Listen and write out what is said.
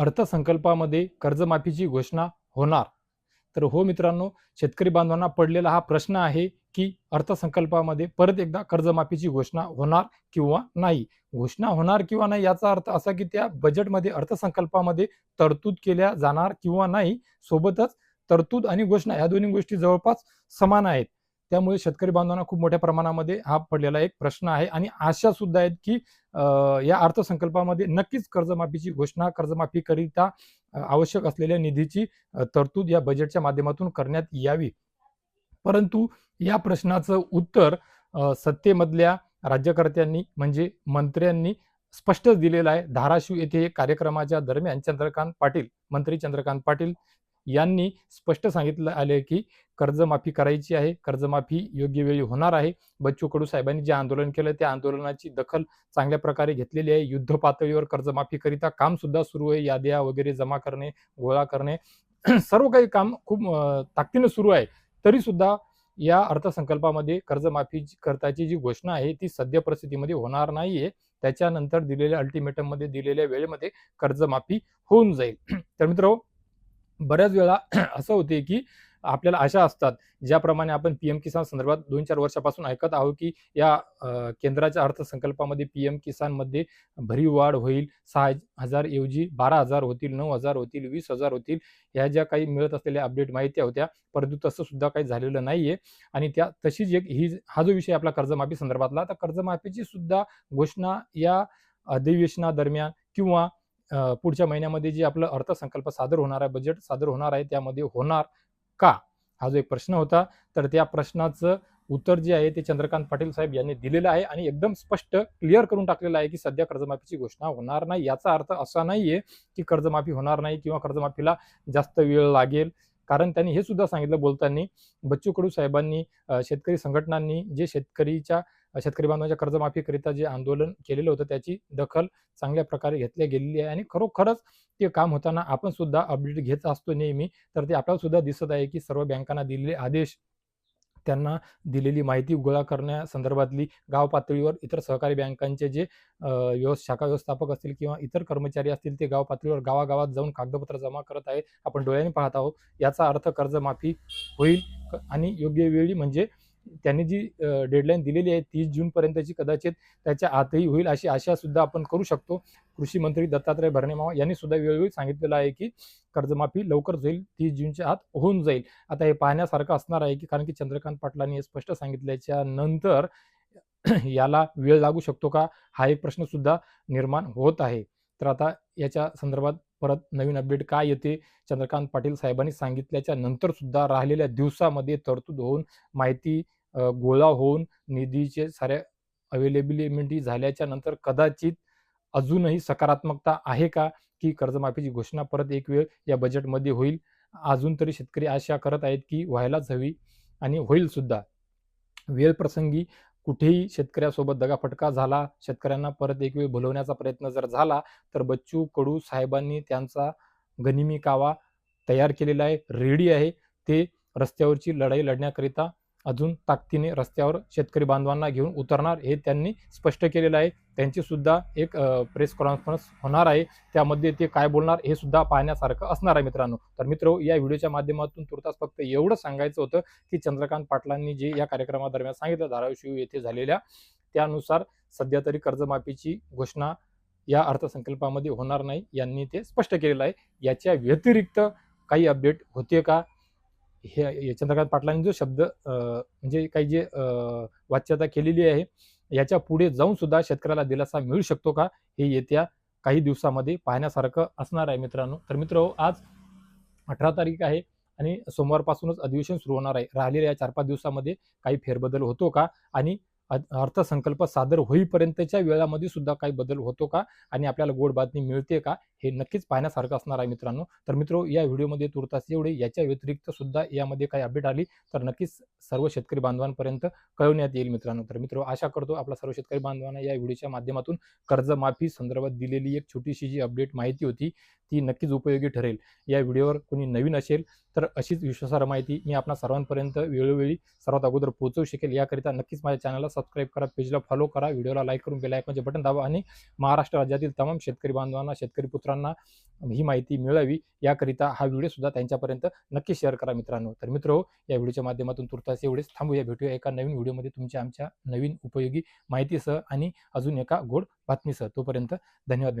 अर्थसंकल्पामध्ये कर्जमाफीची घोषणा होणार. तर हो मित्रांनो शेतकरी बांधवांना पडलेला हा प्रश्न आहे की अर्थसंकल्पामध्ये परत एकदा कर्जमाफीची घोषणा होणार किंवा नाही? घोषणा होणार किंवा नाही याचा अर्थ असा की त्या बजेटमध्ये अर्थसंकल्पामध्ये तरतूद केल्या जाणार किंवा नाही? सोबतच तरतूद आणि घोषणा या दोन्ही गोष्टी जवळपास समान आहेत. त्यामुळे शेतकरी बांधवांना खूप मोठ्या प्रमाणामध्ये हा पडलेला एक प्रश्न आहे. आणि आशा सुद्धा आहेत की या अर्थसंकल्पामध्ये नक्कीच कर्जमाफीची घोषणा कर्जमाफीकरिता आवश्यक असलेल्या निधीची तरतूद या बजेटच्या माध्यमातून करण्यात यावी. परंतु या प्रश्नाचं उत्तर सत्तेमधल्या राज्यकर्त्यांनी म्हणजे मंत्र्यांनी स्पष्टच दिलेलं आहे. धाराशिव येथे कार्यक्रमाच्या दरम्यान चंद्रकांत पाटील मंत्री चंद्रकांत पाटील यांनी स्पष्ट सांगितलं आले की कर्जमाफी करायची आहे कर्जमाफी योग्य वेळी होणार आहे. बच्चू कडू साहेबांनी जे आंदोलन केलं त्या आंदोलनाची दखल चांगल्या प्रकारे घेतलेली आहे. युद्ध पातळीवर कर्जमाफीकरिता काम सुद्धा सुरू आहे. याद्या वगैरे जमा करणे गोळा करणे सर्व काही काम खूप ताकदीनं सुरू आहे. तरी सुद्धा या अर्थसंकल्पामध्ये कर्जमाफी करताची जी घोषणा आहे ती सद्य परिस्थितीमध्ये होणार नाहीये. त्याच्यानंतर दिलेल्या अल्टिमेटममध्ये दिलेल्या वेळेमध्ये कर्जमाफी होऊन जाईल. तर मित्र बऱ्याच वेळा असं होते की आपल्याला आशा असतात ज्याप्रमाणे आपण पी एम किसान संदर्भात दोन चार वर्षापासून ऐकत आहोत की या केंद्राच्या अर्थसंकल्पामध्ये पी एम किसानमध्ये भरीव वाढ होईल. सहा हजार ऐवजी बारा हजार होतील नऊ हजार होतील वीस हजार होतील ह्या ज्या काही मिळत असलेल्या अपडेट माहिती होत्या परंतु तसं सुद्धा काही झालेलं नाहीये. आणि त्या तशीच एक ही हा जो विषय आपला कर्जमाफी संदर्भातला तर कर्जमाफीची सुद्धा घोषणा या अधिवेशनादरम्यान किंवा पुढच्या महिन्यामध्ये जे आपलं अर्थसंकल्प सादर होणार आहे बजेट सादर होणार आहे त्यामध्ये होणार का? हा जो एक प्रश्न होता. तर त्या प्रश्नाचं उत्तर जे आहे ते चंद्रकांत पाटील साहेब यांनी दिलेलं आहे आणि एकदम स्पष्ट क्लिअर करून टाकलेलं आहे की सध्या कर्जमाफीची घोषणा होणार नाही. याचा अर्थ असा नाहीये की कर्जमाफी होणार नाही किंवा कर्जमाफीला जास्त वेळ लागेल कारण त्यांनी हे सुद्धा सांगितलं बोलताना बच्चू कडू साहेबांनी शेतकरी संघटनांनी जे शेतकरीच्या शेतकरी बांधवांच्या कर्जमाफीकरिता जे आंदोलन केलेलं होतं त्याची दखल चांगल्या प्रकारे घेतल्या गेलेली आहे आणि खरोखरच ते काम होताना आपण सुद्धा अपडेट घेत असतो नेहमी तर ते आपल्याला सुद्धा दिसत आहे की सर्व बँकांना दिलेले आदेश त्यांना दिलेली माहिती गोळा करण्यासंदर्भातली गाव पातळीवर इतर सहकारी बँकांचे जे अं, शाखा व्यवस्थापक असतील किंवा इतर कर्मचारी असतील ते गाव पातळीवर गावागावात जाऊन कागदपत्र जमा करत आहेत. आपण डोळ्याने पाहत आहोत. याचा अर्थ कर्जमाफी होईल आणि योग्य वेळी म्हणजे त्यांनी जी डेडलाईन दिलेली आहे तीस जूनपर्यंतची कदाचित त्याच्या आतही होईल अशी आशा सुद्धा आपण करू शकतो. कृषी मंत्री दत्तात्रय भरणेमावा यांनी सुद्धा वेळोवेळी सांगितलेलं आहे की कर्जमाफी लवकरच होईल तीस जूनच्या आत होऊन जाईल. आता हे पाहण्यासारखं असणार आहे की कारण की चंद्रकांत पाटलांनी हे स्पष्ट सांगितल्याच्या नंतर याला वेळ लागू शकतो का? हा एक प्रश्न सुद्धा निर्माण होत आहे. तर आता याच्या संदर्भात परत नवीन अपडेट काय येते? चंद्रकांत पाटील साहेबांनी सांगितल्याच्या नंतर सुद्धा राहिलेल्या दिवसामध्ये तरतूद होऊन माहिती गोळा होऊन निधीचे साऱ्या अवेलेबिलिटी झाल्याच्यानंतर कदाचित अजूनही सकारात्मकता आहे का? की कर्जमाफीची घोषणा परत एक वेळ या बजेटमध्ये होईल? अजून तरी शेतकरी आशा करत आहेत की व्हायलाच हवी आणि होईल सुद्धा. वेळ प्रसंगी कुठेही शेतकऱ्यासोबत दगाफटका झाला शेतकऱ्यांना परत एक वेळ भुलवण्याचा प्रयत्न जर झाला तर बच्चू कडू साहेबांनी त्यांचा गनिमी कावा तयार केलेला आहे रेडी आहे. ते रस्त्यावरची लढाई लढण्याकरिता अजून ताकदीने रस्त्यावर शेतकरी बांधवांना घेऊन उतरणार हे त्यांनी स्पष्ट केलेलं आहे. त्यांची सुद्धा एक प्रेस कॉन्फरन्स होणार आहे. त्यामध्ये ते काय बोलणार हे सुद्धा पाहण्यासारखं असणार आहे मित्रांनो. तर मित्र या व्हिडिओच्या माध्यमातून तुर्तास फक्त एवढं सांगायचं होतं की चंद्रकांत पाटलांनी जे या कार्यक्रमादरम्यान सांगितलं धाराशिव येथे झालेल्या त्यानुसार सध्या तरी कर्जमाफीची घोषणा या अर्थसंकल्पामध्ये होणार नाही यांनी ते स्पष्ट केलेलं आहे. याच्या व्यतिरिक्त काही अपडेट होते का? हे चंद्रकांत पाटलांनी जो शब्द म्हणजे काही जे वाच्यता केलेली आहे याच्यापुढे जाऊन सुद्धा शेतकऱ्याला दिलासा मिळू शकतो का? हे येत्या काही दिवसामध्ये पाहण्यासारखं असणार आहे मित्रांनो. तर मित्र आज अठरा तारीख आहे आणि सोमवारपासूनच अधिवेशन सुरू होणार आहे. राहिलेल्या या चार पाच दिवसामध्ये काही फेरबदल होतो का? आणि अर्थसंकल्प सादर होईपर्यंतच्या वेळामध्ये सुद्धा काही बदल होतो का? आणि आपल्याला गोड बातमी मिळते का? हे नक्कीच पाहण्यासारखं असणार आहे मित्रांनो. तर मित्र या व्हिडिओमध्ये तुर्तास एवढे. याच्या व्यतिरिक्त सुद्धा यामध्ये काही अपडेट आली तर नक्कीच सर्व शेतकरी बांधवांपर्यंत कळवण्यात येईल मित्रांनो. तर मित्र आशा करतो आपला सर्व शेतकरी बांधवांना या व्हिडिओच्या माध्यमातून कर्जमाफी संदर्भात दिलेली एक छोटीशी जी अपडेट माहिती होती ती नक्कीच उपयोगी ठरेल. या व्हिडिओवर कोणी नवीन असेल तर अशीच विश्वासार्ह माहिती मी आपणा सर्वांपर्यंत वेळोवेळी सर्वात अगोदर पोहोचवू शकेल. याकरिता नक्कीच माझ्या चॅनलला सबस्क्राईब करा पेजला फॉलो करा व्हिडिओला लाईक करून बेल आयकॉनचे बटन दाबा आणि महाराष्ट्र राज्यातील तमाम शेतकरी बांधवांना शेतकरी पुत्रांना ही माहिती मिळावी. याकरिता हा व्हिडिओ सुद्धा त्यांच्यापर्यंत नक्की शेअर करा मित्रांनो. तर मित्र हो, या व्हिडिओच्या माध्यमातून तुर्तास एवढेच. थांबूया भेटूया एका नवीन व्हिडिओमध्ये तुमच्या आमच्या नवीन उपयोगी माहितीसह आणि अजून एका गोड बातमीसह. तोपर्यंत धन्यवाद मित्रांनो.